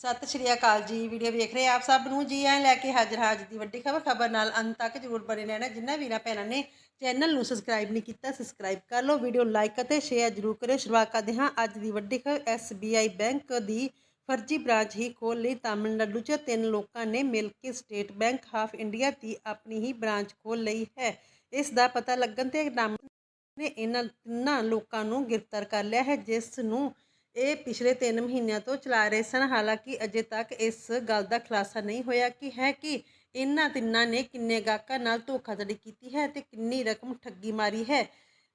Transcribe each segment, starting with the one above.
ਸਤਿ ਸ਼੍ਰੀ ਅਕਾਲ ਜੀ, ਵੀਡੀਓ ਵੇਖ ਰਹੇ ਆਪ ਸਭ ਨੂੰ। ਜੀ ਐਂ ਲੈ ਕੇ ਹਾਜ਼ਰ ਹਾਂ ਅੱਜ ਦੀ ਵੱਡੀ ਖਬਰ ਖਬਰ ਨਾਲ ਅੰਤ ਤੱਕ ਜਰੂਰ ਬਣੇ ਰਹਿਣਾ। ਜਿੰਨਾ ਵੀਰਾਂ ਭੈਣਾਂ ਨੇ ਚੈਨਲ ਨੂੰ ਸਬਸਕ੍ਰਾਈਬ ਨਹੀਂ ਕੀਤਾ ਸਬਸਕ੍ਰਾਈਬ ਕਰ ਲਓ, ਵੀਡੀਓ ਲਾਈਕ ਅਤੇ ਸ਼ੇਅਰ ਜਰੂਰ ਕਰਿਓ। ਸ਼ੁਰੂਆਤ ਕਰਦੇ ਹਾਂ ਅੱਜ ਦੀ ਵੱਡੀ ਖਬਰ। SBI ਬੈਂਕ ਦੀ ਫਰਜ਼ੀ ਬ੍ਰਾਂਚ ਹੀ ਖੋਲ੍ਹ ਲਈ ਤਾਮਿਲਨਾਡੂ 'ਚ। ਤਿੰਨ ਲੋਕਾਂ ਨੇ ਮਿਲ ਕੇ ਸਟੇਟ ਬੈਂਕ ਆਫ ਇੰਡੀਆ ਦੀ ਆਪਣੀ ਹੀ ਬ੍ਰਾਂਚ ਖੋਲ੍ਹ ਲਈ ਹੈ। ਇਸ ਦਾ ਪਤਾ ਲੱਗਣ ਤੇ ਨਾਮ ਨੇ ਇਹਨਾਂ ਤਿੰਨਾਂ ਲੋਕਾਂ ਨੂੰ ਗ੍ਰਿਫਤਾਰ ਕਰ ਲਿਆ ਹੈ, ਜਿਸ ਨੂੰ ਇਹ ਪਿਛਲੇ 3 ਮਹੀਨਿਆਂ ਤੋਂ ਚਲਾ ਰਹੇ ਸਨ। ਹਾਲਾਂਕਿ ਅਜੇ ਤੱਕ ਇਸ ਗੱਲ ਦਾ ਖੁਲਾਸਾ ਨਹੀਂ ਹੋਇਆ ਕਿ ਹੈ ਕਿ ਇਹਨਾਂ ਤਿੰਨਾਂ ਨੇ ਕਿੰਨੇ ਗਾਹਕਾਂ ਨਾਲ ਧੋਖਾਧੜੀ ਕੀਤੀ ਹੈ ਤੇ ਕਿੰਨੀ ਰਕਮ ਠੱਗੀ ਮਾਰੀ ਹੈ।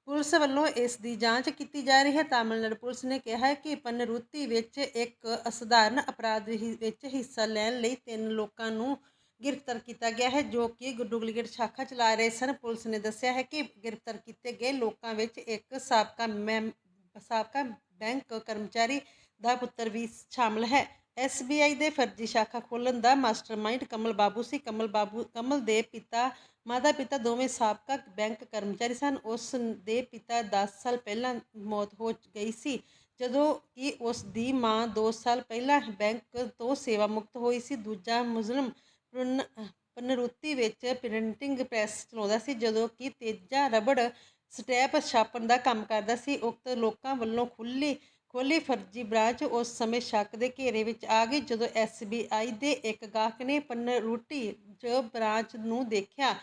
ਪੁਲਿਸ ਵੱਲੋਂ ਇਸ ਦੀ ਜਾਂਚ ਕੀਤੀ ਜਾ ਰਹੀ ਹੈ। ਤਾਮਿਲਨਾਡੂ ਪੁਲਿਸ ਨੇ ਕਿਹਾ ਹੈ ਕਿ ਪਨਰੂਤੀ ਵਿੱਚ ਇੱਕ ਅਸਧਾਰਨ ਅਪਰਾਧ ਵਿੱਚ ਹਿੱਸਾ ਲੈਣ ਲਈ ਤਿੰਨ ਲੋਕਾਂ ਨੂੰ ਗ੍ਰਿਫਤਾਰ ਕੀਤਾ ਗਿਆ ਹੈ, ਜੋ ਕਿ ਡੁਪਲੀਕੇਟ ਸ਼ਾਖਾ ਚਲਾ ਰਹੇ ਸਨ। ਪੁਲਿਸ ਨੇ ਦੱਸਿਆ ਹੈ ਕਿ ਗ੍ਰਿਫਤਾਰ ਕੀਤੇ ਗਏ ਲੋਕਾਂ ਵਿੱਚ ਇੱਕ ਸਾਬਕਾ ਮੈਮ ਸਾਬਕਾ ਬੈਂਕ ਕਰਮਚਾਰੀ ਦਾ ਪੁੱਤਰ ਵੀ ਸ਼ਾਮਲ ਹੈ। SBI ਦੇ ਫਰਜ਼ੀ ਸ਼ਾਖਾ ਖੋਲ੍ਹਣ ਦਾ ਮਾਸਟਰਮਾਈਂਡ ਕਮਲ ਬਾਬੂ ਸੀ। ਕਮਲ ਬਾਬੂ, ਕਮਲ ਦੇ ਪਿਤਾ ਮਾਤਾ ਪਿਤਾ ਦੋਵੇਂ ਸਾਬਕਾ ਬੈਂਕ ਕਰਮਚਾਰੀ ਸਨ। ਉਸ ਦੇ ਪਿਤਾ 10 ਸਾਲ ਪਹਿਲਾਂ ਮੌਤ ਹੋ ਗਈ ਸੀ। ਜਦੋਂ ਕਿ ਉਸ ਦੀ ਮਾਂ 2 ਸਾਲ ਪਹਿਲਾਂ ਬੈਂਕ ਤੋਂ ਸੇਵਾ ਮੁਕਤ ਹੋਈ ਸੀ। ਦੂਜਾ ਮੁਜ਼ਲਮ ਪੁਨ- ਪਨਰੂਤੀ ਵਿੱਚ ਪ੍ਰਿੰਟਿੰਗ ਪ੍ਰੈਸ ਚਲਾਉਂਦਾ ਸੀ। ਜਦੋਂ ਕਿ ਤੇਜਾ ਰਬੜ ਸਟੈਪ ਛਾਪਣ ਦਾ ਕੰਮ ਕਰਦਾ ਸੀ। ਉਕਤ ਲੋਕਾਂ ਵੱਲੋਂ ਖੁੱਲੀ ਖੋਲੀ ਫਰਜ਼ੀ ਬ੍ਰਾਂਚ ਉਸ ਸਮੇਂ ਸ਼ੱਕ ਦੇ ਘੇਰੇ ਵਿੱਚ ਆ ਗਈ ਜਦੋਂ SBI ਦੇ ਇੱਕ ਗਾਹਕ ਨੇ ਪਨਰੂਟੀ ਜ ਬ੍ਰਾਂਚ ਨੂੰ ਦੇਖਿਆ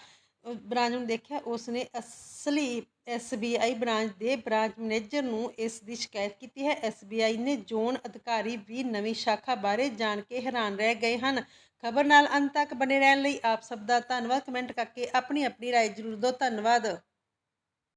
ਬ੍ਰਾਂਚ ਨੂੰ ਦੇਖਿਆ, ਉਸ ਨੇ ਅਸਲੀ SBI ਬ੍ਰਾਂਚ ਦੇ ਬ੍ਰਾਂਚ ਮੈਨੇਜਰ ਨੂੰ ਇਸ ਦੀ ਸ਼ਿਕਾਇਤ ਕੀਤੀ ਹੈ। SBI ਨੇ ਜ਼ੋਨ ਅਧਿਕਾਰੀ ਵੀ ਨਵੀਂ ਸ਼ਾਖਾ ਬਾਰੇ ਜਾਣ ਕੇ ਹੈਰਾਨ ਰਹਿ ਗਏ ਹਨ। ਖਬਰ ਨਾਲ ਅੰਤ ਤੱਕ ਬਣੇ ਰਹਿਣ ਲਈ ਆਪ ਸਭ ਦਾ ਧੰਨਵਾਦ। ਕਮੈਂਟ ਕਰਕੇ ਆਪਣੀ ਆਪਣੀ ਰਾਏ ਜ਼ਰੂਰ ਦਿਓ। ਧੰਨਵਾਦ।